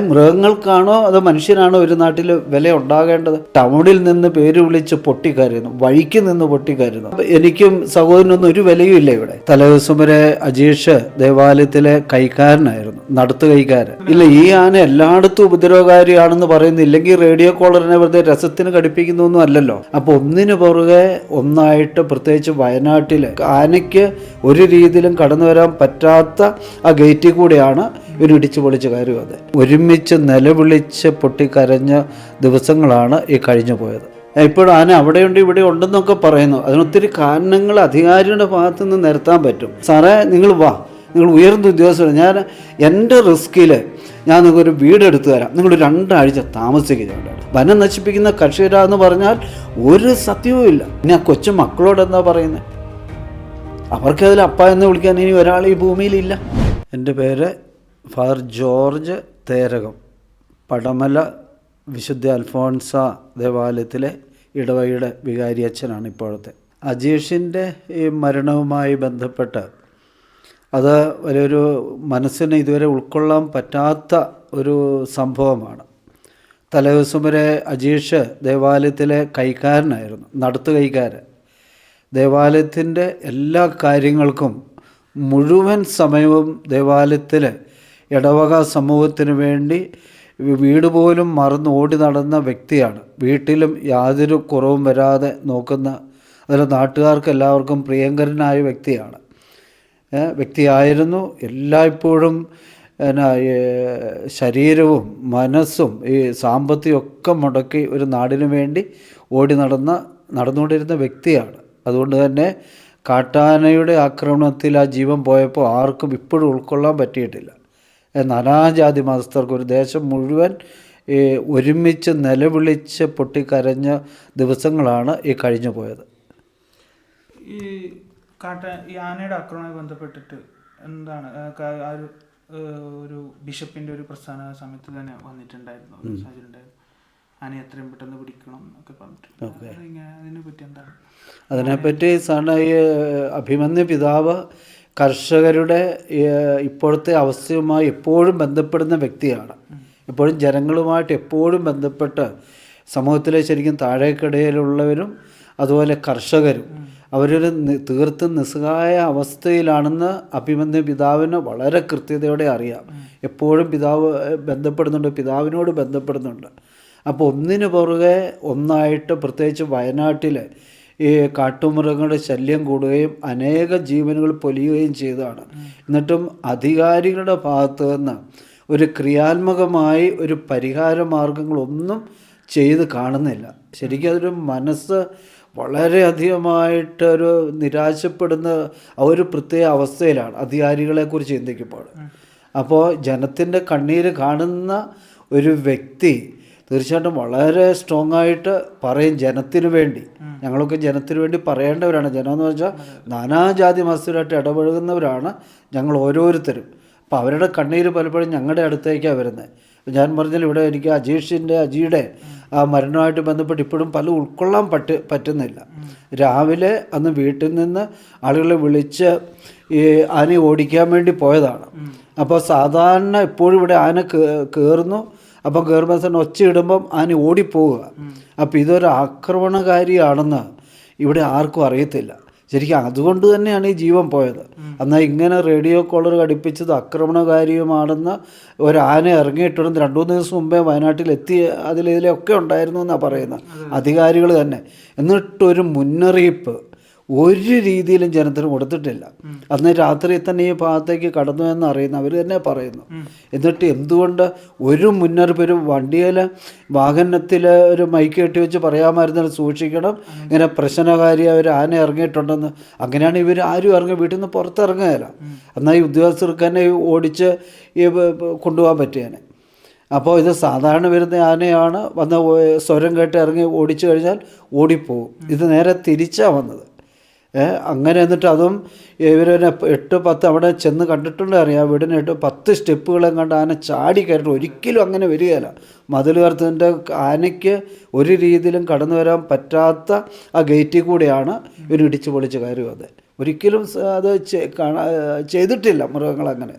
മൃഗങ്ങൾക്കാണോ അതോ മനുഷ്യനാണോ ഒരു നാട്ടിൽ വില ഉണ്ടാകേണ്ടത്? ടൗണിൽ നിന്ന് പേര് വിളിച്ച് പൊട്ടിക്കരുന്നു വഴിക്ക് നിന്ന് പൊട്ടിക്കരുന്നു എനിക്കും സഹോദരനൊന്നും ഒരു വിലയും ഇല്ല ഇവിടെ. തലേദിവസം വരെ അജീഷ് ദേവാലയത്തിലെ കൈക്കാരനായിരുന്നു നടത്തു കൈക്കാരൻ. ഇല്ല ഈ ആന എല്ലായിടത്തും ഉപദ്രവകാരിയാണെന്ന് പറയുന്നില്ലെങ്കിൽ റേഡിയോ കോളറിനെ വെറുതെ രസത്തിന് ഘടിപ്പിക്കുന്നൊന്നും അല്ലല്ലോ. അപ്പൊ ഒന്നിനു പുറകെ ഒന്നായിട്ട് പ്രത്യേകിച്ച് വയനാട്ടിൽ ആനയ്ക്ക് ഒരു രീതിയിലും കടന്നു വരാൻ പറ്റാത്ത ആ ഗേറ്റിൽ കൂടെയാണ് ഇവരിടിച്ചു പൊളിച്ച് കയറി വന്നത് ഒരുമിച്ച് നിലവിളിച്ച് പൊട്ടിക്കരഞ്ഞ ദിവസങ്ങളാണ് ഈ കഴിഞ്ഞു പോയത് ഇപ്പോൾ ആന അവിടെയുണ്ട് ഇവിടെ ഉണ്ടെന്നൊക്കെ പറയുന്നു. അതിനൊത്തിരി കാരണങ്ങൾ അധികാരിയുടെ ഭാഗത്ത് നിന്ന് നിരത്താൻ പറ്റും. സാറേ നിങ്ങൾ വാ. നിങ്ങൾ ഉയർന്ന ഉദ്യോഗസ്ഥരാണ് ഞാൻ എന്റെ റിസ്കിൽ ഞാൻ നിങ്ങൾക്കൊരു വീട് എടുത്തു തരാം. നിങ്ങൾ രണ്ടാഴ്ച താമസിക്കുന്നുണ്ട് വനം നശിപ്പിക്കുന്ന കർഷകരാന്ന് പറഞ്ഞാൽ ഒരു സത്യവും ഇല്ല. ഇനി ആ കൊച്ചു മക്കളോട് എന്താ പറയുന്നത്? അവർക്കതിൽ അപ്പ എന്ന് വിളിക്കാൻ ഇനി ഒരാൾ ഈ ഭൂമിയിലില്ല എന്റെ പേര് ഫാദർ ജോർജ് തേരകം പടമല വിശുദ്ധ അൽഫോൺസ ദേവാലയത്തിലെ ഇടവകയുടെ വികാരി അച്ഛനാണ് ഇപ്പോഴത്തെ. അജീഷിന്റെ ഈ മരണവുമായി ബന്ധപ്പെട്ട് അത് വലിയൊരു മനസ്സിന് ഇതുവരെ ഉൾക്കൊള്ളാൻ പറ്റാത്ത ഒരു സംഭവമാണ്. തലേദിവസം വരെ അജീഷ് ദേവാലയത്തിലെ കൈക്കാരനായിരുന്നു നടത്തു കൈക്കാരൻ ദേവാലയത്തിന്റെ എല്ലാ കാര്യങ്ങൾക്കും മുഴുവൻ സമയവും ദേവാലയത്തിൽ ഇടവക സമൂഹത്തിന് വേണ്ടി വീട് പോലും മറന്ന് ഓടി നടന്ന വ്യക്തിയാണ്. വീട്ടിലും യാതൊരു കുറവും വരാതെ നോക്കുന്ന അതിലെ നാട്ടുകാർക്ക് എല്ലാവർക്കും പ്രിയങ്കരനായ വ്യക്തിയാണ്. വ്യക്തിയായിരുന്നു. എല്ലായ്പ്പോഴും എന്നാ ശരീരവും മനസ്സും ഈ സാമ്പത്തികമൊക്കെ മുടക്കി ഒരു നാടിനു വേണ്ടി ഓടി നടന്ന നടന്നുകൊണ്ടിരുന്ന വ്യക്തിയാണ്. അതുകൊണ്ട് തന്നെ കാട്ടാനയുടെ ആക്രമണത്തിൽ ആ ജീവൻ പോയപ്പോൾ ആർക്കും ഇപ്പോഴും ഉൾക്കൊള്ളാൻ പറ്റിയിട്ടില്ല. നാനാജാതി മതസ്ഥർക്ക് ഒരു ദേശം മുഴുവൻ ഒരുമിച്ച് നിലവിളിച്ച് പൊട്ടിക്കരഞ്ഞ ദിവസങ്ങളാണ് ഈ കഴിഞ്ഞു പോയത് ഈ കാട്ട ഈ ആനയുടെ ആക്രമണവുമായി ബന്ധപ്പെട്ടിട്ട് എന്താണ്? ആ, ഒരു ഒരു ബിഷപ്പിന്റെ ഒരു പ്രസ്ഥാന സമയത്ത് തന്നെ വന്നിട്ടുണ്ടായിരുന്നു. സാഹചര്യം ഉണ്ടായിരുന്നു. ആനയെ എത്രയും പെട്ടെന്ന് പിടിക്കണം എന്നൊക്കെ പറഞ്ഞിട്ടുണ്ട്. അതിനെപ്പറ്റി അതിനെ പറ്റി എന്താണ്? അതിനെപ്പറ്റി സാറിന് ഈ അഭിമന്യ പിതാവ് കർഷകരുടെ ഇപ്പോഴത്തെ അവസ്ഥയുമായി എപ്പോഴും ബന്ധപ്പെടുന്ന വ്യക്തിയാണ്. എപ്പോഴും ജനങ്ങളുമായിട്ട് എപ്പോഴും ബന്ധപ്പെട്ട് സമൂഹത്തിലെ ശരിക്കും താഴേക്കിടയിലുള്ളവരും അതുപോലെ കർഷകരും അവരൊരു തീർത്തും നിസ്സഹായ അവസ്ഥയിലാണെന്ന് അഭിമന്യ പിതാവിന് വളരെ കൃത്യതയോടെ അറിയാം. എപ്പോഴും പിതാവ് ബന്ധപ്പെടുന്നുണ്ട് പിതാവിനോട് ബന്ധപ്പെടുന്നുണ്ട്. അപ്പോൾ ഒന്നിനു പുറകെ ഒന്നായിട്ട് പ്രത്യേകിച്ച് വയനാട്ടിൽ ഈ കാട്ടുമൃഗങ്ങളുടെ ശല്യം കൂടുകയും അനേക ജീവനുകൾ പൊലിയുകയും ചെയ്തതാണ്. എന്നിട്ടും അധികാരികളുടെ ഭാഗത്ത് നിന്ന് ഒരു ക്രിയാത്മകമായി ഒരു പരിഹാര മാർഗങ്ങളൊന്നും ചെയ്ത് കാണുന്നില്ല. ശരിക്കും അതൊരു മനസ്സ് വളരെയധികമായിട്ട് ഒരു നിരാശപ്പെടുന്ന ആ ഒരു പ്രത്യേക അവസ്ഥയിലാണ് അധികാരികളെക്കുറിച്ച് ചിന്തിക്കുമ്പോൾ. അപ്പോൾ ജനത്തിന്റെ കണ്ണീര് കാണുന്ന ഒരു വ്യക്തി തീർച്ചയായിട്ടും വളരെ സ്ട്രോങ് ആയിട്ട് പറയും ജനത്തിനു വേണ്ടി. ഞങ്ങളൊക്കെ ജനത്തിനു വേണ്ടി പറയേണ്ടവരാണ്. ജനം എന്ന് വെച്ചാൽ നാനാജാതി മതസ്ഥരായിട്ട് ഇടപഴകുന്നവരാണ് ഞങ്ങൾ ഓരോരുത്തരും. അപ്പോൾ അവരുടെ കണ്ണീര് പലപ്പോഴും ഞങ്ങളുടെ അടുത്തേക്കാണ് വരുന്നത്. ഞാൻ പറഞ്ഞാൽ ഇവിടെ എനിക്ക് അജീഷിന്റെ അജിയുടെ ആ മരണവുമായിട്ട് ബന്ധപ്പെട്ട് ഇപ്പോഴും പല ഉൾക്കൊള്ളാൻ പറ്റ പറ്റുന്നില്ല. രാവിലെ അന്ന് വീട്ടിൽ നിന്ന് ആളുകളെ വിളിച്ച് ഈ ആനയെ ഓടിക്കാൻ വേണ്ടി പോയതാണ്. അപ്പോൾ സാധാരണ എപ്പോഴും ഇവിടെ ആന കയറുന്നു അപ്പം കയറുമ്പോൾ തന്നെ ഒച്ചയിടുമ്പം ആന ഓടിപ്പോവുക. അപ്പോൾ ഇതൊരു ആക്രമണകാരിയാണെന്ന് ഇവിടെ ആർക്കും അറിയത്തില്ല. ശരിക്കും അതുകൊണ്ട് തന്നെയാണ് ഈ ജീവൻ പോയത്. എന്നാൽ ഇങ്ങനെ റേഡിയോ കോളർ ഘടിപ്പിച്ചത് ആക്രമണകാരിയുമാണെന്ന് ഒരു ആന ഇറങ്ങിയിട്ടുണ്ട്. രണ്ടു മൂന്ന് ദിവസം മുമ്പേ വയനാട്ടിൽ എത്തി അതിലിതിലൊക്കെ ഉണ്ടായിരുന്നു എന്നാണ് പറയുന്നത്. അധികാരികൾ തന്നെ. എന്നിട്ടൊരു മുന്നറിയിപ്പ്. ഒരു രീതിയിലും ജനത്തിന് കൊടുത്തിട്ടില്ല. അന്ന് രാത്രി തന്നെ ഈ ഭാഗത്തേക്ക് കടന്നു എന്ന് അറിയുന്ന അവർ തന്നെ പറയുന്നു. എന്നിട്ട് എന്തുകൊണ്ട് ഒരു മുന്നറിയിപ്പ് ഒരു വണ്ടിയിൽ വാഹനത്തിൽ ഒരു മൈക്ക് കെട്ടി വെച്ച് പറയാമായിരുന്നത് സൂക്ഷിക്കണം. ഇങ്ങനെ പ്രശ്നകാരി അവർ ആന ഇറങ്ങിയിട്ടുണ്ടെന്ന്. അങ്ങനെയാണ് ഇവർ ആരും ഇറങ്ങി വീട്ടിൽ നിന്ന് പുറത്തിറങ്ങുകയില്ല. എന്നാൽ ഈ ഉദ്യോഗസ്ഥർക്ക് തന്നെ ഓടിച്ച് ഈ കൊണ്ടുപോകാൻ പറ്റിയേനെ. അപ്പോൾ ഇത് സാധാരണ വരുന്ന ആനയാണ് വന്ന് സ്വരം കേട്ട് ഇറങ്ങി ഓടിച്ചു കഴിഞ്ഞാൽ ഓടിപ്പോവും. ഇത് നേരെ തിരിച്ചാണ് വന്നത്. അങ്ങനെ എന്നിട്ട് അതും ഇവരെ എട്ട് പത്ത് അവിടെ ചെന്ന് കണ്ടിട്ടുണ്ട് അറിയാം. വീടിന് എട്ട് പത്ത് സ്റ്റെപ്പുകളും കണ്ട് ആന ചാടി കയറിട്ട് ഒരിക്കലും അങ്ങനെ വരികയില്ല. മതിൽ കയർത്തതിന്റെ ആനയ്ക്ക് ഒരു രീതിയിലും കടന്നു വരാൻ പറ്റാത്ത ആ ഗേറ്റിൽ കൂടെയാണ് ഇവർ ഇടിച്ച് പൊളിച്ച് കയറി വന്നത് ഒരിക്കലും അത് ചെയ്തിട്ടില്ല മൃഗങ്ങളങ്ങനെ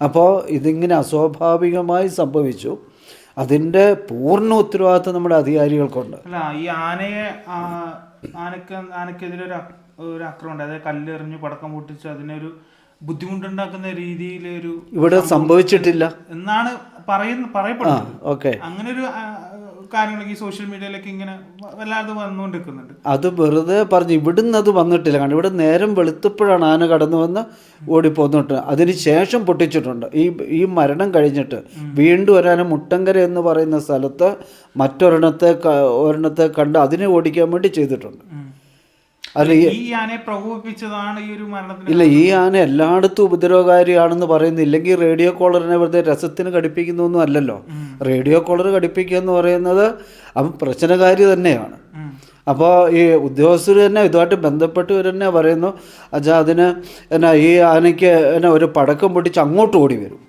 അപ്പോൾ ഇതിങ്ങനെ അസ്വാഭാവികമായി സംഭവിച്ചു. അതിന്റെ പൂർണ ഉത്തരവാദിത്വം നമ്മുടെ അധികാരികൾക്കുണ്ട്. ഈ ആനയെ ആനക്കെതിരെ ഒരു അക്രമം അതായത് കല്ലെറിഞ്ഞ് പടക്കം പൊട്ടിച്ച് അതിനൊരു ബുദ്ധിമുട്ടുണ്ടാക്കുന്ന രീതിയിലൊരു ഇവിടെ സംഭവിച്ചിട്ടില്ല. എന്നാണ് പറയുന്ന പറയപ്പെടുന്നത്. ഓക്കെ. അങ്ങനെ ഒരു കാര്യങ്ങളൊക്കെ ഈ സോഷ്യൽ മീഡിയയിലൊക്കെ ഇങ്ങനെ വല്ലാതെ വന്നുകൊണ്ടിരിക്കുന്നുണ്ട്. അത് വെറുതെ പറഞ്ഞു ഇവിടുന്ന് അത് വന്നിട്ടില്ല. കാരണം ഇവിടെ നേരം വെളുത്തപ്പോഴാണ് ആന കടന്നു വന്ന് ഓടിപ്പോന്നിട്ട്. അതിന് ശേഷം പൊട്ടിച്ചിട്ടുണ്ട്. ഈ ഈ മരണം കഴിഞ്ഞിട്ട് വീണ്ടും ഒരാന മുട്ടങ്കര എന്ന് പറയുന്ന സ്ഥലത്ത് മറ്റൊരെണ്ണത്തെ ഒരെണ്ണത്തെ കണ്ട് അതിനെ ഓടിക്കാൻ വേണ്ടി ചെയ്തിട്ടുണ്ട്. അല്ല ഈ ആനയെ പ്രകോപിപ്പിച്ചതാണ് ഈ ഒരു മരണത്തിന് ഇല്ല ഈ ആന എല്ലായിടത്തും ഉപദ്രവകാരിയാണെന്ന് പറയുന്നില്ലെങ്കിൽ റേഡിയോ കോളറിനെ വെറുതെ രസത്തിന് കടിപ്പിക്കുന്നൊന്നും അല്ലല്ലോ. റേഡിയോ കോളർ കടിപ്പിക്കുക എന്ന് പറയുന്നത് അവൻ പ്രശ്നകാരി തന്നെയാണ്. അപ്പോൾ ഈ ഉദ്യോഗസ്ഥർ തന്നെ ഇതുമായിട്ട് ബന്ധപ്പെട്ടവർ തന്നെ പറയുന്നു അച്ഛാ അതിന് എന്നാ ഈ ആനയ്ക്ക് എന്നാ ഒരു പടക്കം പൊട്ടിച്ച് അങ്ങോട്ട് ഓടി വരും.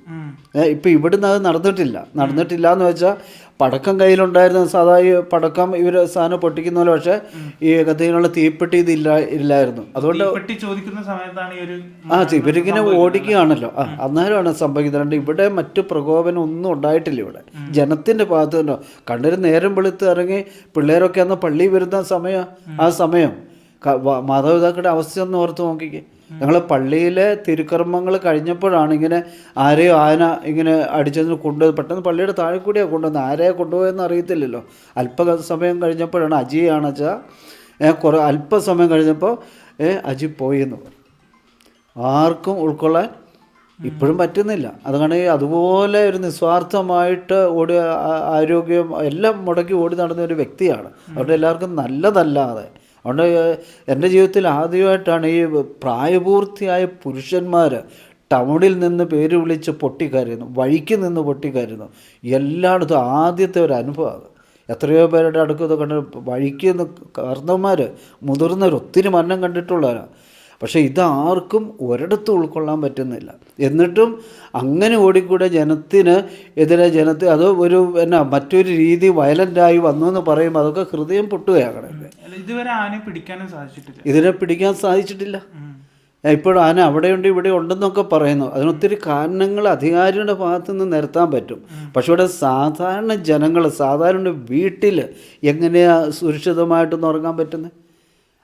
ഇപ്പം ഇവിടുന്ന് അത് നടന്നിട്ടില്ല. നടന്നിട്ടില്ല എന്ന് വെച്ചാൽ പടക്കം കയ്യിലുണ്ടായിരുന്ന സാധാ ഈ പടക്കം ഇവർ സാധനം പൊട്ടിക്കുന്ന പോലെ പക്ഷേ ഈ കത്തിനുള്ള തീപ്പെട്ടി ഇതില്ല ഇല്ലായിരുന്നു. അതുകൊണ്ട് പെട്ടി ചോദിക്കുന്ന സമയത്താണ് ഈ ഒരു ആ ഇവരിങ്ങനെ ഓടിക്കുകയാണല്ലോ. ആ അന്നേരമാണ് സംഭവിക്കുന്നത്. ഇവിടെ മറ്റു പ്രകോപനം ഒന്നും ഉണ്ടായിട്ടില്ല ഇവിടെ. ജനത്തിന്റെ ഭാഗത്ത് തന്നെ. കണ്ടൊരു നേരം വെളുത്ത് ഇറങ്ങി പിള്ളേരൊക്കെ അന്ന് പള്ളി വരുന്ന സമയം ആ സമയം. മാതാപിതാക്കളുടെ അവസ്ഥ ഒന്ന് ഓർത്ത് നോക്കിക്കേ. ഞങ്ങൾ പള്ളിയിലെ തിരുക്കർമ്മങ്ങൾ കഴിഞ്ഞപ്പോഴാണ് ഇങ്ങനെ ആരെയോ ആന ഇങ്ങനെ അടിച്ചതിന് കൊണ്ടുപോയി പെട്ടെന്ന് പള്ളിയുടെ താഴെ കൂടിയാണ് കൊണ്ടുവന്നത്. ആരെയാണ് കൊണ്ടുപോയെന്ന് അറിയത്തില്ലല്ലോ. അല്പ സമയം കഴിഞ്ഞപ്പോഴാണ് അജിയാണ് വെച്ചാൽ കുറേ അല്പസമയം കഴിഞ്ഞപ്പോൾ ഏ അജി പോയി എന്ന് പറഞ്ഞു ആർക്കും ഉൾക്കൊള്ളാൻ ഇപ്പോഴും പറ്റുന്നില്ല. അതുകൊണ്ട് അതുപോലെ ഒരു നിസ്വാർത്ഥമായിട്ട് ഓടി ആരോഗ്യം എല്ലാം മുടക്കി ഓടി നടന്ന ഒരു വ്യക്തിയാണ്. അവിടെ എല്ലാവർക്കും നല്ലതല്ലാതെ അതുകൊണ്ട് എന്റെ ജീവിതത്തിൽ ആദ്യമായിട്ടാണ് ഈ പ്രായപൂർത്തിയായ പുരുഷന്മാർ ടൗണിൽ നിന്ന് പേര് വിളിച്ച് പൊട്ടിക്കരയുന്നു വഴിക്ക് നിന്ന് പൊട്ടിക്കരയുന്നു. എല്ലായിടത്തും ആദ്യത്തെ ഒരു അനുഭവമാണ് എത്രയോ പേരുടെ അടുക്കത് കണ്ട് വഴിക്ക് നിന്ന് കാർന്നവന്മാർ മുതിർന്നവർ ഒത്തിരി മരണം കണ്ടിട്ടുള്ളവരാണ് പക്ഷേ ഇതാർക്കും ഒരിടത്തും ഉൾക്കൊള്ളാൻ പറ്റുന്നില്ല. എന്നിട്ടും അങ്ങനെ ഓടിക്കൂടെ ജനത്തിന് എതിരെ ജനത്തെ അത് ഒരു എന്നാ മറ്റൊരു രീതി വയലന്റായി വന്നു എന്ന് പറയുമ്പോൾ അതൊക്കെ ഹൃദയം പൊട്ടുകയാണ് അല്ല, ഇതുവരെ ആനയെ പിടിക്കാനും സാധിച്ചിട്ടില്ല. ഇതിനെ പിടിക്കാൻ സാധിച്ചിട്ടില്ല. ഇപ്പോഴും ആന അവിടെയുണ്ട് ഇവിടെ ഉണ്ടെന്നൊക്കെ പറയുന്നു. അതിനൊത്തിരി കാരണങ്ങൾ അധികാരിയുടെ ഭാഗത്തു നിന്ന് നിരത്താൻ പറ്റും. പക്ഷെ ഇവിടെ സാധാരണ ജനങ്ങൾ സാധാരണ വീട്ടിൽ എങ്ങനെയാണ് സുരക്ഷിതമായിട്ടൊന്നും ഉറങ്ങാൻ പറ്റുന്നത്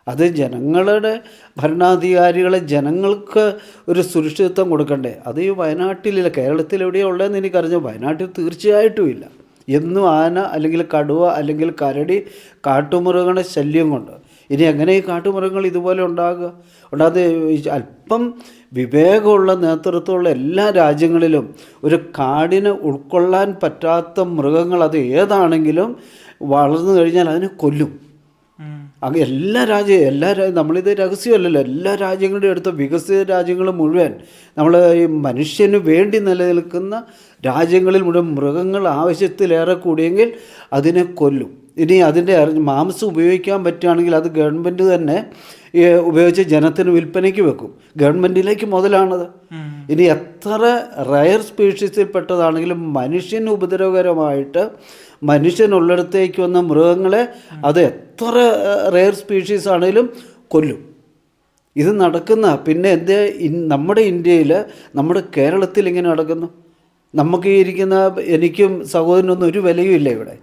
അത് ജനങ്ങളുടെ ഭരണാധികാരികളെ ജനങ്ങൾക്ക് ഒരു സുരക്ഷിതത്വം കൊടുക്കണ്ടേ? അത് ഈ വയനാട്ടിലില്ല. കേരളത്തിൽ എവിടെയാണ് ഉള്ളതെന്ന് എനിക്കറിഞ്ഞു വയനാട്ടിൽ തീർച്ചയായിട്ടും ഇല്ല എന്നും ആന അല്ലെങ്കിൽ കടുവ അല്ലെങ്കിൽ കരടി കാട്ടുമൃഗങ്ങളുടെ ശല്യം കൊണ്ട്. ഇനി എങ്ങനെ ഈ കാട്ടുമൃഗങ്ങൾ ഇതുപോലെ ഉണ്ടാകുക? ഉണ്ടാകാതെ അല്പം വിവേകമുള്ള നേതൃത്വമുള്ള എല്ലാ രാജ്യങ്ങളിലും ഒരു കാടിനെ ഉൾക്കൊള്ളാൻ പറ്റാത്ത മൃഗങ്ങൾ അത് ഏതാണെങ്കിലും വളർന്നു കഴിഞ്ഞാൽ അതിനെ കൊല്ലും. അങ്ങ് എല്ലാ രാജ്യ എല്ലാ നമ്മളിത് രഹസ്യമല്ലല്ലോ. എല്ലാ രാജ്യങ്ങളുടെ അടുത്ത വികസിത രാജ്യങ്ങൾ മുഴുവൻ നമ്മൾ ഈ മനുഷ്യന് വേണ്ടി നിലനിൽക്കുന്ന രാജ്യങ്ങളിൽ മുഴുവൻ മൃഗങ്ങൾ ആവശ്യത്തിലേറെ കൂടിയെങ്കിൽ അതിനെ കൊല്ലും. ഇനി അതിന്റെ മാംസം ഉപയോഗിക്കാൻ പറ്റുകയാണെങ്കിൽ അത് ഗവൺമെന്റ് തന്നെ ഉപയോഗിച്ച് ജനത്തിന് വിൽപ്പനയ്ക്ക് വെക്കും. ഗവൺമെന്റിലേക്ക് മുതലാണത്. ഇനി എത്ര റയർ സ്പീഷീസിൽ പെട്ടതാണെങ്കിലും മനുഷ്യന് ഉപദ്രവകരമായിട്ട് മനുഷ്യനുള്ളിടത്തേക്ക് വന്ന മൃഗങ്ങളെ അത് എത്ര റെയർ സ്പീഷീസ് ആണെങ്കിലും കൊല്ലും. ഇത് നടക്കുന്ന പിന്നെ എന്റെ നമ്മുടെ ഇന്ത്യയിൽ നമ്മുടെ കേരളത്തിൽ ഇങ്ങനെ നടക്കുന്നു. നമുക്ക് ഈ ഇരിക്കുന്ന എനിക്കും സഹോദരനൊന്നും ഒരു വിലയും ഇല്ല ഇവിടെ.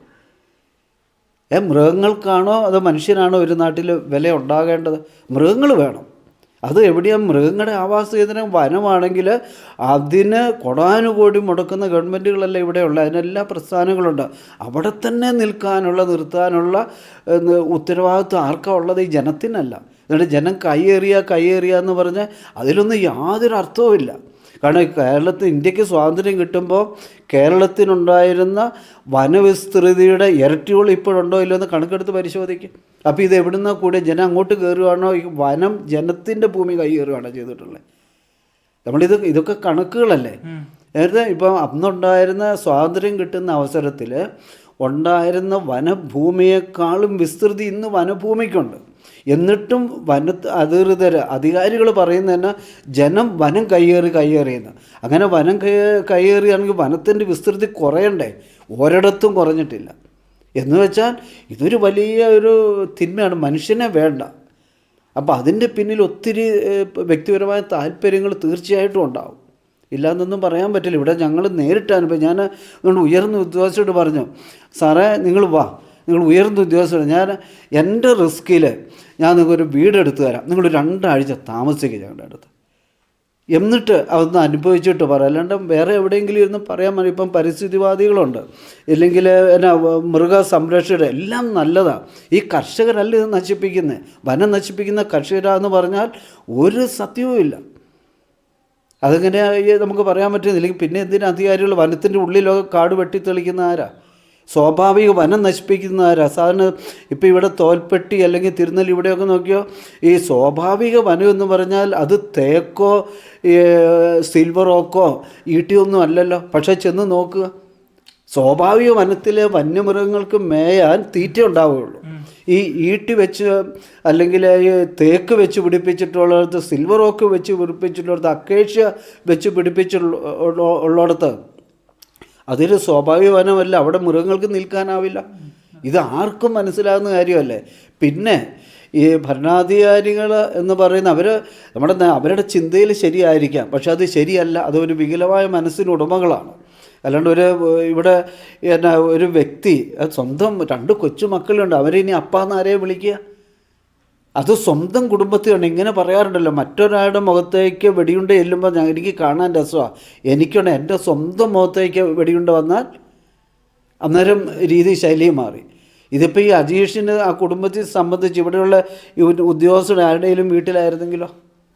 ഏ മൃഗങ്ങൾക്കാണോ അതോ മനുഷ്യനാണോ ഒരു നാട്ടിൽ വില ഉണ്ടാകേണ്ടത്? മൃഗങ്ങൾ വേണം. അത് എവിടെയാണ് മൃഗങ്ങളുടെ ആവാസ കേന്ദ്രം വനമാണെങ്കിൽ അതിന് കൊടാനുകോടി മുടക്കുന്ന ഗവൺമെന്റുകളല്ല ഇവിടെയുള്ള അതിനെല്ലാ പ്രസ്ഥാനങ്ങളുണ്ട്. അവിടെ തന്നെ നിൽക്കാനുള്ള നിർത്താനുള്ള ഉത്തരവാദിത്വം ആർക്കാ ഉള്ളത്? ഈ ജനത്തിനല്ല. എന്നിട്ട് ജനം കൈയേറിയ കൈയേറിയ എന്ന് പറഞ്ഞാൽ അതിലൊന്നും യാതൊരു അർത്ഥവുമില്ല. കാരണം കേരളത്തിൽ ഇന്ത്യയ്ക്ക് സ്വാതന്ത്ര്യം കിട്ടുമ്പോൾ കേരളത്തിനുണ്ടായിരുന്ന വനവിസ്തൃതിയുടെ ഇരട്ടികൾ ഇപ്പോഴുണ്ടോ ഇല്ലയോ എന്ന് കണക്കെടുത്ത് പരിശോധിക്കും. അപ്പോൾ ഇത് എവിടുന്ന കൂടെ ജനം അങ്ങോട്ട് കയറുകയാണോ? ഈ വനം ജനത്തിന്റെ ഭൂമി കൈയേറുകയാണോ ചെയ്തിട്ടുള്ളത്? നമ്മളിത് ഇതൊക്കെ കണക്കുകളല്ലേ. നേരത്തെ ഇപ്പം അന്നുണ്ടായിരുന്ന സ്വാതന്ത്ര്യം കിട്ടുന്ന അവസരത്തിൽ ഉണ്ടായിരുന്ന വനഭൂമിയേക്കാളും വിസ്തൃതി ഇന്ന് വനഭൂമിക്കുണ്ട്. എന്നിട്ടും വന അധികൃതർ അധികാരികൾ പറയുന്നത് തന്നെ ജനം വനം കയ്യേറി കയ്യേറിയെന്ന് അങ്ങനെ വനം കയ്യേ കയ്യേറിയാണെങ്കിൽ വനത്തിന്റെ വിസ്തൃതി കുറയണ്ടേ? ഒരിടത്തും കുറഞ്ഞിട്ടില്ല. എന്ന് വെച്ചാൽ ഇതൊരു വലിയ ഒരു തിന്മയാണ്. മനുഷ്യനെ വേണ്ട. അപ്പോൾ അതിന്റെ പിന്നിൽ ഒത്തിരി വ്യക്തിപരമായ താല്പര്യങ്ങൾ തീർച്ചയായിട്ടും ഉണ്ടാവും. ഇല്ലാന്നൊന്നും പറയാൻ പറ്റില്ല. ഇവിടെ ഞങ്ങൾ നേരിട്ട് അനുഭവം ഞാൻ ഉയർന്ന ഉദ്യോഗസ്ഥരോട് പറഞ്ഞു സാറേ നിങ്ങൾ വാ. നിങ്ങൾ ഉയർന്ന ഉദ്യോഗസ്ഥർ ഞാൻ എന്റെ റിസ്കിൽ ഞാൻ നിങ്ങൾക്കൊരു വീടെടുത്ത് തരാം. നിങ്ങൾ രണ്ടാഴ്ച താമസിക്കുക ഞങ്ങളുടെ അടുത്ത്. എന്നിട്ട് അതൊന്ന് അനുഭവിച്ചിട്ട് പറ. അല്ലാണ്ട് വേറെ എവിടെയെങ്കിലും ഇരുന്ന് പറയാൻ മതി. ഇപ്പം പരിസ്ഥിതിവാദികളുണ്ട്. ഇല്ലെങ്കിൽ എന്നാ മൃഗ സംരക്ഷകർ എല്ലാം നല്ലതാണ് ഈ കർഷകരല്ല ഇത് നശിപ്പിക്കുന്നത് വനം നശിപ്പിക്കുന്ന കർഷകരാന്ന് പറഞ്ഞാൽ ഒരു സത്യവുമില്ല അതെങ്ങനെ നമുക്ക് പറയാൻ പറ്റുന്നില്ലെങ്കിൽ പിന്നെ എന്തിനാ അധികാരികൾ വനത്തിന്റെ ഉള്ളിലൊക്കെ കാട് വെട്ടിത്തെളിക്കുന്ന ആരാ? സ്വാഭാവിക വനം നശിപ്പിക്കുന്ന ആരാ സാധാരണ ഇപ്പോൾ ഇവിടെ തോൽപ്പെട്ടി അല്ലെങ്കിൽ തിരുനെല്ലി ഇവിടെയൊക്കെ നോക്കിയോ? ഈ സ്വാഭാവിക വനം എന്ന് പറഞ്ഞാൽ അത് തേക്കോ സിൽവർ ഓക്കോ ഈട്ടിയൊന്നും അല്ലല്ലോ. പക്ഷേ ചെന്ന് നോക്കുക. സ്വാഭാവിക വനത്തിലെ വന്യമൃഗങ്ങൾക്ക് മേയാൻ തീറ്റ ഉണ്ടാവുകയുള്ളൂ. ഈ ഈട്ടി വെച്ച് അല്ലെങ്കിൽ ഈ തേക്ക് വെച്ച് പിടിപ്പിച്ചിട്ടുള്ളിടത്ത് സിൽവർ ഓക്ക് വെച്ച് പിടിപ്പിച്ചിട്ടുള്ളിടത്ത് അക്കേഷ്യ വെച്ച് പിടിപ്പിച്ചുള്ള ഉള്ളിടത്ത് അതൊരു സ്വാഭാവിക വനമല്ല അവിടെ മൃഗങ്ങൾക്ക് നിൽക്കാനാവില്ല. ഇത് ആർക്കും മനസ്സിലാകുന്ന കാര്യമല്ലേ? പിന്നെ ഈ ഭരണാധികാരികൾ എന്ന് പറയുന്ന അവർ നമ്മുടെ അവരുടെ ചിന്തയിൽ ശരിയായിരിക്കാം. പക്ഷെ അത് ശരിയല്ല. അതൊരു വികലമായ മനസ്സിന് ഉടമകളാണ്. അല്ലാണ്ട് ഒരു ഇവിടെ എന്നാ ഒരു വ്യക്തി സ്വന്തം രണ്ട് കൊച്ചുമക്കളുണ്ട് അവരിനി അപ്പാന്ന് ആരെയെ വിളിക്കുക? അത് സ്വന്തം കുടുംബത്തിലാണ്. ഇങ്ങനെ പറയാറുണ്ടല്ലോ മറ്റൊരാളുടെ മുഖത്തേക്ക് വെടിയുണ്ട ചെല്ലുമ്പോൾ ഞാൻ എനിക്ക് കാണാൻ രസമാണ് എനിക്കാണ് എന്റെ സ്വന്തം മുഖത്തേക്ക് വെടിയുണ്ട വന്നാൽ അന്നേരം രീതി ശൈലി മാറി. ഇതിപ്പോൾ ഈ അജീഷിന് ആ കുടുംബത്തെ സംബന്ധിച്ച് ഇവിടെയുള്ള ഉദ്യോഗസ്ഥരുടെ ആരുടെയും വീട്ടിലായിരുന്നെങ്കിലോ?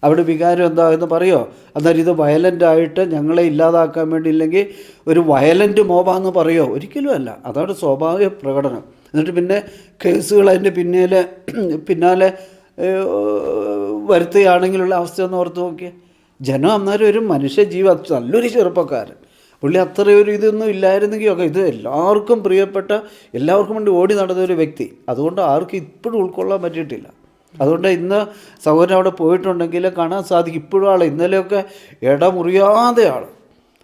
അവിടെ വികാരം എന്താ എന്ന് പറയോ? അന്നേരം ഇത് വയലന്റ് ആയിട്ട് ഞങ്ങളെ ഇല്ലാതാക്കാൻ വേണ്ടി ഇല്ലെങ്കിൽ ഒരു വയലന്റ് മോബാന്ന് പറയോ? ഒരിക്കലും അല്ല. അതാണ് സ്വാഭാവിക പ്രകടനം. എന്നിട്ട് പിന്നെ കേസുകൾ അതിന്റെ പിന്നിലെ പിന്നാലെ വരുത്തുകയാണെങ്കിലുള്ള അവസ്ഥ ഒന്ന് ഓർത്ത് നോക്കിയ. ജനം അന്നേരം ഒരു മനുഷ്യ ജീവ നല്ലൊരു ചെറുപ്പക്കാരൻ. പുള്ളി ഒരു ഇതൊന്നും ഇല്ലായിരുന്നെങ്കിൽ ഒക്കെ ഇത് എല്ലാവർക്കും പ്രിയപ്പെട്ട എല്ലാവർക്കും വേണ്ടി ഓടി നടന്ന ഒരു വ്യക്തി. അതുകൊണ്ട് ആർക്കും ഇപ്പോഴും ഉൾക്കൊള്ളാൻ പറ്റിയിട്ടില്ല. അതുകൊണ്ട് ഇന്ന് സഹോദരൻ അവിടെ പോയിട്ടുണ്ടെങ്കിൽ കാണാൻ സാധിക്കും. ഇപ്പോഴും ആൾ ഇന്നലെയൊക്കെ ഇടമുറിയാതെ ആൾ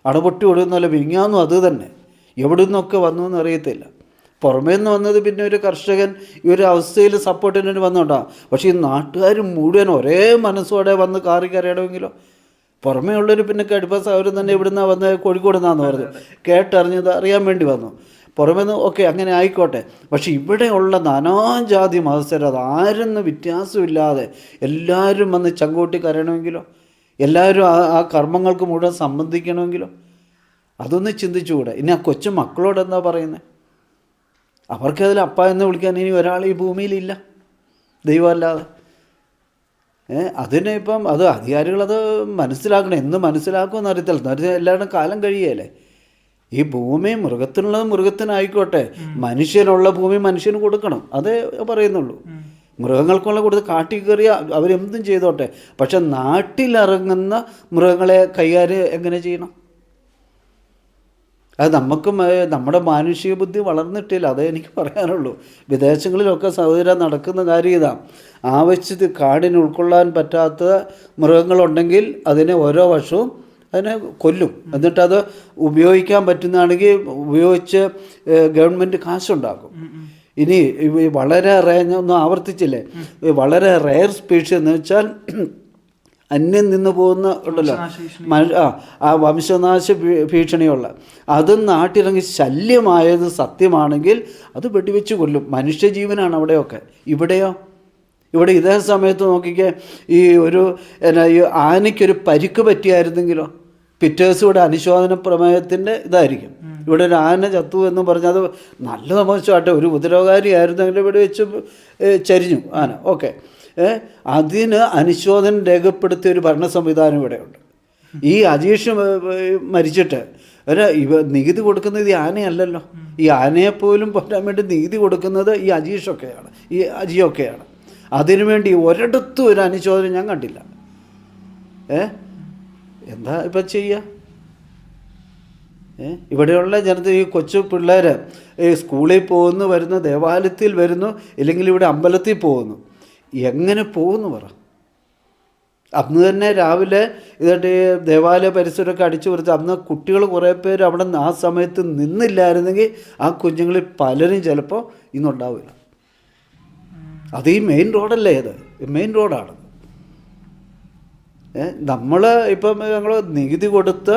അടപൊട്ടി ഓടുന്നല്ല വിങ്ങാന്നും അത് തന്നെ. എവിടെ നിന്നൊക്കെ വന്നു എന്ന് അറിയത്തില്ല പുറമേ നിന്ന് വന്നത് പിന്നെ ഒരു കർഷകൻ ഈ ഒരു അവസ്ഥയിൽ സപ്പോർട്ടിന് വേണ്ടി വന്നോണ്ടാ. പക്ഷേ ഈ നാട്ടുകാർ മുഴുവൻ ഒരേ മനസ്സോടെ വന്ന് കാറി കയറിയണമെങ്കിലോ പുറമേ ഉള്ളൊരു പിന്നെ കടുപ്പ സൗരം തന്നെ ഇവിടുന്ന് വന്ന് കോഴിക്കോട് നിന്നാന്ന് പറഞ്ഞു. കേട്ടറിഞ്ഞത് അറിയാൻ വേണ്ടി വന്നു. പുറമേ നിന്ന് ഓക്കെ അങ്ങനെ ആയിക്കോട്ടെ. പക്ഷേ ഇവിടെയുള്ള നാനാജാതി മതസ്ഥർ അത് ആരെന്ന് വ്യത്യാസമില്ലാതെ എല്ലാവരും വന്ന് ചങ്കൂട്ടി കരയണമെങ്കിലോ? എല്ലാവരും ആ ആ കർമ്മങ്ങൾക്ക് മുഴുവൻ സംബന്ധിക്കണമെങ്കിലോ? അതൊന്ന് ചിന്തിച്ചുകൂടെ. ഇനി ആ കൊച്ചു മക്കളോട് എന്താ പറയുന്നത് അവർക്കതിൽ അപ്പ എന്ന് വിളിക്കാൻ ഇനി ഒരാൾ ഈ ഭൂമിയിലില്ല. ദൈവമല്ലാതെ. ഏ അതിനെ ഇപ്പം അത് അധികാരികളത് മനസ്സിലാക്കണം. എന്ന് മനസ്സിലാക്കുമെന്ന് അറിയത്തില്ല. എല്ലാവരുടെ എല്ലാവരും കാലം കഴിയല്ലേ ഈ ഭൂമി മൃഗത്തിനുള്ളത് മൃഗത്തിനായിക്കോട്ടെ. മനുഷ്യനുള്ള ഭൂമി മനുഷ്യന് കൊടുക്കണം. അതേ പറയുന്നുള്ളൂ. മൃഗങ്ങൾക്കുള്ള കൊടുത്ത് കാട്ടി കയറി അവരെന്തും ചെയ്തോട്ടെ. പക്ഷെ നാട്ടിലിറങ്ങുന്ന മൃഗങ്ങളെ കൈകാര്യം എങ്ങനെ ചെയ്യണം? അത് നമുക്കും നമ്മുടെ മാനുഷിക ബുദ്ധി വളർന്നിട്ടില്ല. അതേ എനിക്ക് പറയാനുള്ളൂ. വിദേശങ്ങളിലൊക്കെ സഹോദര നടക്കുന്ന കാര്യം ഇതാ. ആവശ്യത്തിൽ കാടിന് ഉൾക്കൊള്ളാൻ പറ്റാത്ത മൃഗങ്ങളുണ്ടെങ്കിൽ അതിനെ ഓരോ വർഷവും അതിനെ കൊല്ലും. എന്നിട്ടത് ഉപയോഗിക്കാൻ പറ്റുന്നതാണെങ്കിൽ ഉപയോഗിച്ച് ഗവൺമെന്റ് കാശുണ്ടാക്കും. ഇനി വളരെ റേ ഒന്നും ആവർത്തിച്ചില്ലേ? വളരെ റെയർ സ്പീഷീസ് എന്ന് വെച്ചാൽ അന്യം നിന്ന് പോകുന്ന ഉണ്ടല്ലോ. ആ ആ വംശനാശ ഭീഷണിയുള്ള അതും നാട്ടിലിറങ്ങി ശല്യമായത് സത്യമാണെങ്കിൽ അത് വെടിവെച്ച് കൊല്ലും. മനുഷ്യജീവനാണ് അവിടെയൊക്കെ. ഇവിടെയോ? ഇവിടെ ഇതേ സമയത്ത് നോക്കിക്കേ ഈ ഒരു എന്നാ ഈ ആനയ്ക്കൊരു പരിക്ക് പറ്റിയായിരുന്നെങ്കിലോ? പിറ്റേഴ്സ് ഇവിടെ അനുശോചന പ്രമേയത്തിന്റെ ഇതായിരിക്കും. ഇവിടെ ഒരു ആന ചത്തു എന്ന് പറഞ്ഞാൽ അത് നല്ല മോശമാട്ടെ ഒരു ഉപദ്രവകാരിയായിരുന്നെങ്കിൽ ഇവിടെ വെച്ച് ചരിഞ്ഞു ആന. ഓക്കെ. അതിന് അനുശോചനം രേഖപ്പെടുത്തിയ ഒരു ഭരണ സംവിധാനം ഇവിടെയുണ്ട്. ഈ അജീഷ് മരിച്ചിട്ട് ഒരു ഇവ നികുതി കൊടുക്കുന്നത് ഈ ആനയല്ലല്ലോ. ഈ ആനയെ പോലും പോരാൻ വേണ്ടി നികുതി കൊടുക്കുന്നത് ഈ അജീഷൊക്കെയാണ്. ഈ അജിയൊക്കെയാണ്. അതിനുവേണ്ടി ഒരിടത്തും ഒരു അനുശോചനം ഞാൻ കണ്ടില്ല. ഏ? എന്താ ഇപ്പം ചെയ്യുക ഇവിടെയുള്ള ജനത ഈ കൊച്ചു പിള്ളേർ സ്കൂളിൽ പോകുന്നു വരുന്നു ദേവാലയത്തിൽ വരുന്നു ഇല്ലെങ്കിൽ ഇവിടെ അമ്പലത്തിൽ പോകുന്നു. എങ്ങനെ പോകുന്നു പറ. അന്ന് തന്നെ രാവിലെ ഇതായിട്ട് ദേവാലയ പരിസരമൊക്കെ അടിച്ചു പറിച്ച് അന്ന് കുട്ടികൾ കുറേ പേര് അവിടെ ആ സമയത്ത് നിന്നില്ലായിരുന്നെങ്കിൽ ആ കുഞ്ഞുങ്ങളിൽ പലരും ചിലപ്പോൾ ഇന്നുണ്ടാവില്ല. അത് ഈ മെയിൻ റോഡല്ലേ ഇത് മെയിൻ റോഡാണ്. നമ്മൾ ഇപ്പം ഞങ്ങൾ നികുതി കൊടുത്ത്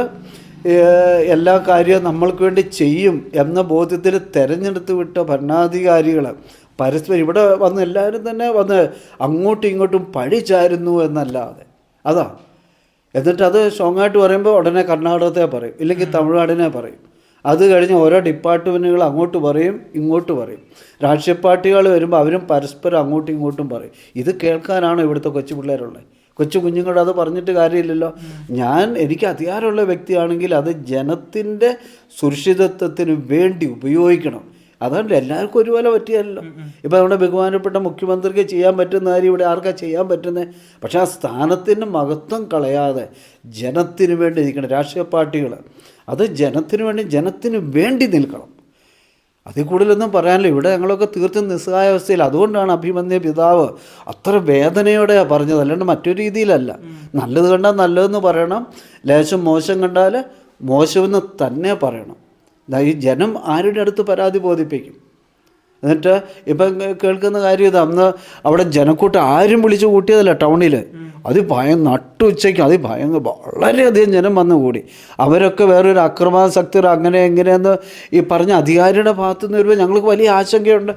എല്ലാ കാര്യവും നമ്മൾക്ക് വേണ്ടി ചെയ്യും എന്ന ബോധ്യത്തിൽ തിരഞ്ഞെടുത്ത് വിട്ട ഭരണാധികാരികൾ പരസ്പരം ഇവിടെ വന്ന് എല്ലാവരും തന്നെ വന്ന് അങ്ങോട്ടും ഇങ്ങോട്ടും പഴിച്ചായിരുന്നു എന്നല്ലാതെ. അതാ. എന്നിട്ട് അത് സ്ട്രോങ് ആയിട്ട് പറയുമ്പോൾ ഉടനെ കർണാടകത്തെ പറയും ഇല്ലെങ്കിൽ തമിഴ്നാടിനെ പറയും. അത് കഴിഞ്ഞ് ഓരോ ഡിപ്പാർട്ട്മെന്റുകൾ അങ്ങോട്ട് പറയും ഇങ്ങോട്ട് പറയും. രാഷ്ട്രീയ പാർട്ടികൾ വരുമ്പോൾ അവരും പരസ്പരം അങ്ങോട്ടും ഇങ്ങോട്ടും പറയും. ഇത് കേൾക്കാനാണ് ഇവിടുത്തെ കൊച്ചു പിള്ളേരുള്ളത്? കൊച്ചു കുഞ്ഞുങ്ങളുടെ അത് പറഞ്ഞിട്ട് കാര്യമില്ലല്ലോ. ഞാൻ എനിക്ക് അധികാരമുള്ള വ്യക്തിയാണെങ്കിൽ അത് ജനത്തിന്റെ സുരക്ഷിതത്വത്തിന് വേണ്ടി ഉപയോഗിക്കണം. അതാണ് എല്ലാവർക്കും ഒരുപോലെ പറ്റിയല്ലോ ഇപ്പം നമ്മുടെ ബഹുമാനപ്പെട്ട മുഖ്യമന്ത്രിക്ക് ചെയ്യാൻ പറ്റുന്ന കാര്യം ഇവിടെ ആർക്കാ ചെയ്യാൻ പറ്റുന്നത് പക്ഷേ ആ സ്ഥാനത്തിന് മഹത്വം കളയാതെ ജനത്തിന് വേണ്ടി നിൽക്കണം രാഷ്ട്രീയ പാർട്ടികൾ അത് ജനത്തിന് വേണ്ടി ജനത്തിന് വേണ്ടി നിൽക്കണം. അതിൽ കൂടുതലൊന്നും പറയാനില്ല. ഇവിടെ ഞങ്ങളൊക്കെ തീർത്തും നിസ്സഹായ അവസ്ഥയിൽ. അതുകൊണ്ടാണ് അഭിമന്യ പിതാവ് അത്ര വേദനയോടെ പറഞ്ഞത്. അല്ലാണ്ട് മറ്റൊരു രീതിയിലല്ല. നല്ലത് കണ്ടാൽ നല്ലതെന്ന് പറയണം. ലേശം മോശം കണ്ടാൽ മോശമെന്ന് തന്നെ പറയണം. ഈ ജനം ആരുടെ അടുത്ത് പരാതി ബോധിപ്പിക്കും? എന്നിട്ട് ഇപ്പം കേൾക്കുന്ന കാര്യം ഇത് അന്ന് അവിടെ ജനക്കൂട്ടം ആരും വിളിച്ചു കൂട്ടിയതല്ല ടൗണിൽ അത് ഭയ നട്ടുച്ചയ്ക്ക് അത് ഭയങ്കര വളരെയധികം ജനം വന്നു കൂടി. അവരൊക്കെ വേറൊരു അക്രമാസക്തർ അങ്ങനെ എങ്ങനെയെന്ന് ഈ പറഞ്ഞ അധികാരിയുടെ ഭാഗത്തു നിന്ന് വരുമ്പോൾ ഞങ്ങൾക്ക് വലിയ ആശങ്കയുണ്ട്.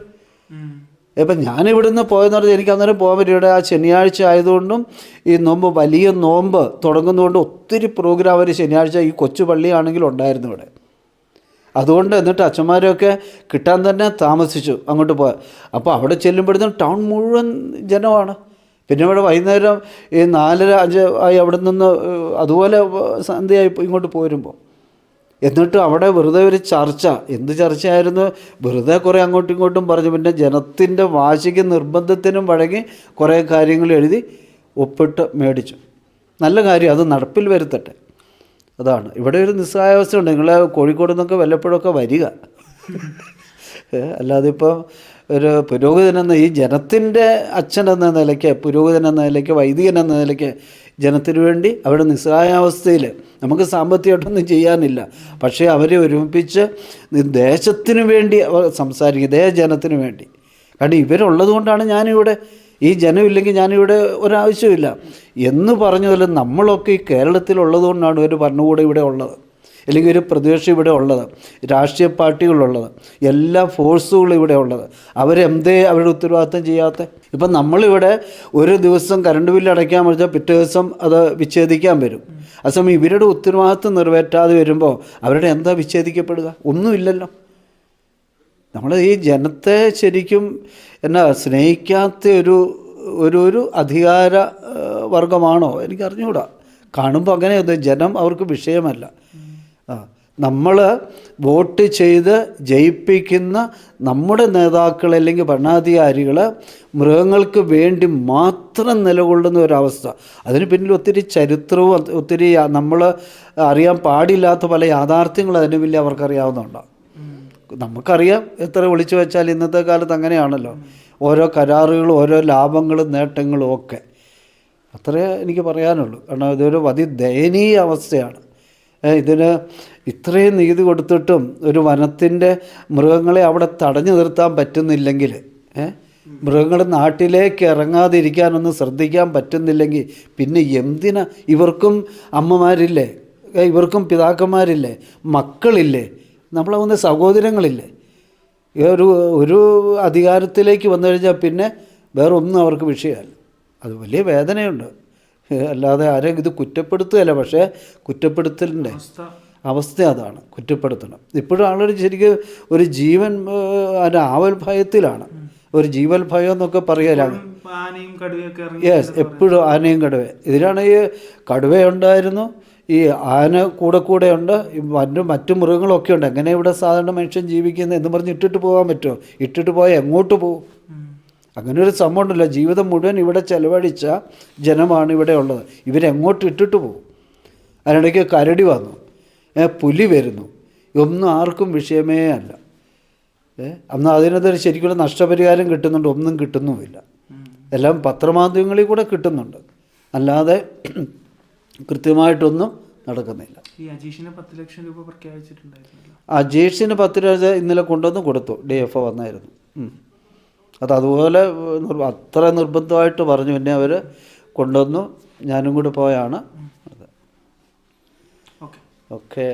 ഇപ്പം ഞാനിവിടുന്ന് പോയെന്ന് പറഞ്ഞാൽ എനിക്ക് അന്നേരം പോകാൻ പറ്റും ഇവിടെ ആ ശനിയാഴ്ച ആയതുകൊണ്ടും ഈ നോമ്പ് വലിയ നോമ്പ് തുടങ്ങുന്നതുകൊണ്ട് ഒത്തിരി പ്രോഗ്രാം അവർ ശനിയാഴ്ച ഈ കൊച്ചു പള്ളിയാണെങ്കിലും ഉണ്ടായിരുന്നു ഇവിടെ. അതുകൊണ്ട് എന്നിട്ട് അച്ഛന്മാരൊക്കെ കിട്ടാൻ തന്നെ താമസിച്ചു അങ്ങോട്ട് പോകാൻ. അപ്പോൾ അവിടെ ചെല്ലുമ്പോഴത്തേനും ടൗൺ മുഴുവൻ ജനമാണ്. പിന്നെ ഇവിടെ വൈകുന്നേരം ഈ നാലര അഞ്ച് ആയി അവിടെ നിന്ന് അതുപോലെ സന്ധ്യയായി ഇങ്ങോട്ട് പോരുമ്പോൾ. എന്നിട്ട് അവിടെ വെറുതെ ഒരു ചർച്ച. എന്ത് ചർച്ചയായിരുന്നു? വെറുതെ കുറേ അങ്ങോട്ടും ഇങ്ങോട്ടും പറഞ്ഞു. പിന്നെ ജനത്തിന്റെ വാശിക്ക് നിർബന്ധത്തിനും വഴങ്ങി കുറേ കാര്യങ്ങൾ എഴുതി ഒപ്പിട്ട് മേടിച്ചു. നല്ല കാര്യം അത് നടപ്പിൽ വരുത്തട്ടെ. അതാണ്. ഇവിടെ ഒരു നിസ്സഹായാവസ്ഥയുണ്ട്. നിങ്ങൾ കോഴിക്കോട് നിന്നൊക്കെ വല്ലപ്പോഴൊക്കെ വരിക. അല്ലാതെ ഇപ്പം ഒരു പുരോഹിതൻ എന്ന ഈ ജനത്തിന്റെ അച്ഛൻ എന്ന നിലയ്ക്ക് പുരോഹിതൻ എന്ന നിലയ്ക്ക് വൈദികൻ എന്ന നിലയ്ക്ക് ജനത്തിന് വേണ്ടി അവരുടെ നിസ്സഹായാവസ്ഥയിൽ നമുക്ക് സാമ്പത്തികമായിട്ടൊന്നും ചെയ്യാനില്ല. പക്ഷേ അവരെ ഒരുമിപ്പിച്ച് ദേശത്തിന് വേണ്ടി അവർ സംസാരിക്കുക ദേശജനത്തിന് വേണ്ടി. കാരണം ഇവരുള്ളത് കൊണ്ടാണ് ഞാനിവിടെ ഈ ജനമില്ലെങ്കിൽ ഞാനിവിടെ ഒരാവശ്യമില്ല എന്ന് പറഞ്ഞതുപോലെ നമ്മളൊക്കെ ഈ കേരളത്തിലുള്ളതുകൊണ്ടാണ് ഒരു ഭരണകൂടം ഇവിടെ ഉള്ളത്. അല്ലെങ്കിൽ ഒരു പ്രതിപക്ഷം ഇവിടെ ഉള്ളത്. രാഷ്ട്രീയ പാർട്ടികളുള്ളത്. എല്ലാ ഫോഴ്സുകളും ഇവിടെ ഉള്ളത്. അവരെന്തേ അവരുടെ ഉത്തരവാദിത്തം ചെയ്യാത്ത? ഇപ്പം നമ്മളിവിടെ ഒരു ദിവസം കറണ്ട് ബില്ല് അടയ്ക്കാൻ വെച്ചാൽ പിറ്റേ ദിവസം അത് വിച്ഛേദിക്കാൻ വരും. അതേസമയം ഇവരുടെ ഉത്തരവാദിത്തം നിറവേറ്റാതെ വരുമ്പോൾ അവരുടെ എന്താ വിച്ഛേദിക്കപ്പെടുക? ഒന്നുമില്ലല്ലോ. നമ്മൾ ഈ ജനത്തെ ശരിക്കും എന്നാ സ്നേഹിക്കാത്ത ഒരു ഒരു ഒരു അധികാര വർഗമാണോ? എനിക്കറിഞ്ഞുകൂടാ കാണുമ്പോൾ അങ്ങനെ ജനം അവർക്ക് വിഷയമല്ല. ആ നമ്മൾ വോട്ട് ചെയ്ത് ജയിപ്പിക്കുന്ന നമ്മുടെ നേതാക്കൾ അല്ലെങ്കിൽ ഭരണാധികാരികൾ മൃഗങ്ങൾക്ക് വേണ്ടി മാത്രം നിലകൊള്ളുന്ന ഒരവസ്ഥ. അതിന് പിന്നിൽ ഒത്തിരി ചരിത്രവും ഒത്തിരി നമ്മൾ അറിയാൻ പാടില്ലാത്ത പല യാഥാർത്ഥ്യങ്ങളും അതിന് പിന്നിൽ അവർക്കറിയാവുന്നുണ്ടാവും നമുക്കറിയാം എത്ര വിളിച്ചു വെച്ചാൽ ഇന്നത്തെ കാലത്ത് അങ്ങനെയാണല്ലോ. ഓരോ കരാറുകളും ഓരോ ലാഭങ്ങളും നേട്ടങ്ങളും ഒക്കെ. അത്രേ എനിക്ക് പറയാനുള്ളൂ. കാരണം ഇതൊരു അതിദയനീയ അവസ്ഥയാണ്. ഏ, ഇതിന് ഇത്രയും നികുതി കൊടുത്തിട്ടും ഒരു വനത്തിന്റെ മൃഗങ്ങളെ അവിടെ തടഞ്ഞു നിർത്താൻ പറ്റുന്നില്ലെങ്കിൽ മൃഗങ്ങൾ നാട്ടിലേക്ക് ഇറങ്ങാതിരിക്കാനൊന്നും ശ്രദ്ധിക്കാൻ പറ്റുന്നില്ലെങ്കിൽ പിന്നെ എന്തിനാ? ഇവർക്കും അമ്മമാരില്ലേ? ഇവർക്കും പിതാക്കന്മാരില്ലേ? മക്കളില്ലേ? നമ്മളെ വന്ന് സഹോദരങ്ങളില്ലേ? ഒരു ഒരു അധികാരത്തിലേക്ക് വന്നു കഴിഞ്ഞാൽ പിന്നെ വേറെ ഒന്നും അവർക്ക് വിഷയമല്ല. അത് വലിയ വേദനയുണ്ട്. അല്ലാതെ ആരെയും ഇത് കുറ്റപ്പെടുത്തുകയല്ല. പക്ഷേ കുറ്റപ്പെടുത്തലിന്റെ അവസ്ഥ. അതാണ്. കുറ്റപ്പെടുത്തണം. ഇപ്പോഴും ആളുകൾ ശരിക്കും ഒരു ജീവൻ അതിന്റെ ഒരു ആവൽ ഭയത്തിലാണ് ഒരു ജീവൽ ഭയം എന്നൊക്കെ പറയലാണ് യെസ് എപ്പോഴും ആനയും കടുവ ഇതിലാണ് ഈ കടുവയുണ്ടായിരുന്നു. ഈ ആന കൂടെ കൂടെ ഉണ്ട് മറ്റു മറ്റു മൃഗങ്ങളൊക്കെ ഉണ്ട്. എങ്ങനെ ഇവിടെ സാധാരണ മനുഷ്യൻ ജീവിക്കുന്നത് എന്ന് പറഞ്ഞ് ഇട്ടിട്ട് പോകാൻ പറ്റുമോ? ഇട്ടിട്ട് പോയാൽ എങ്ങോട്ട് പോകും? അങ്ങനെ ഒരു സംഭവം ഉണ്ടല്ലോ. ജീവിതം മുഴുവൻ ഇവിടെ ചെലവഴിച്ച ജനമാണ് ഇവിടെ ഉള്ളത്. ഇവരെങ്ങോട്ട് ഇട്ടിട്ട് പോകും? അതിനിടയ്ക്ക് കരടി വന്നു. പുലി വരുന്നു. ഒന്നും ആർക്കും വിഷയമേ അല്ല. അന്ന് അതിനകത്ത് ശരിക്കുള്ള നഷ്ടപരിഹാരം കിട്ടുന്നുണ്ട്. ഒന്നും കിട്ടുന്നുമില്ല. എല്ലാം പത്രമാധ്യമങ്ങളിൽ കൂടെ കിട്ടുന്നുണ്ട്. അല്ലാതെ കൃത്യമായിട്ടൊന്നും നടക്കുന്നില്ല. അജീഷിന് പത്ത് ലക്ഷം ഇന്നലെ കൊണ്ടുവന്ന് കൊടുത്തു. ഡി എഫ് വന്നായിരുന്നു. അത് അതുപോലെ അത്ര നിർബന്ധമായിട്ട് പറഞ്ഞു. പിന്നെ അവർ കൊണ്ടുവന്നു. ഞാനും കൂടെ പോയാണ്. ഓക്കെ. ഓക്കെ.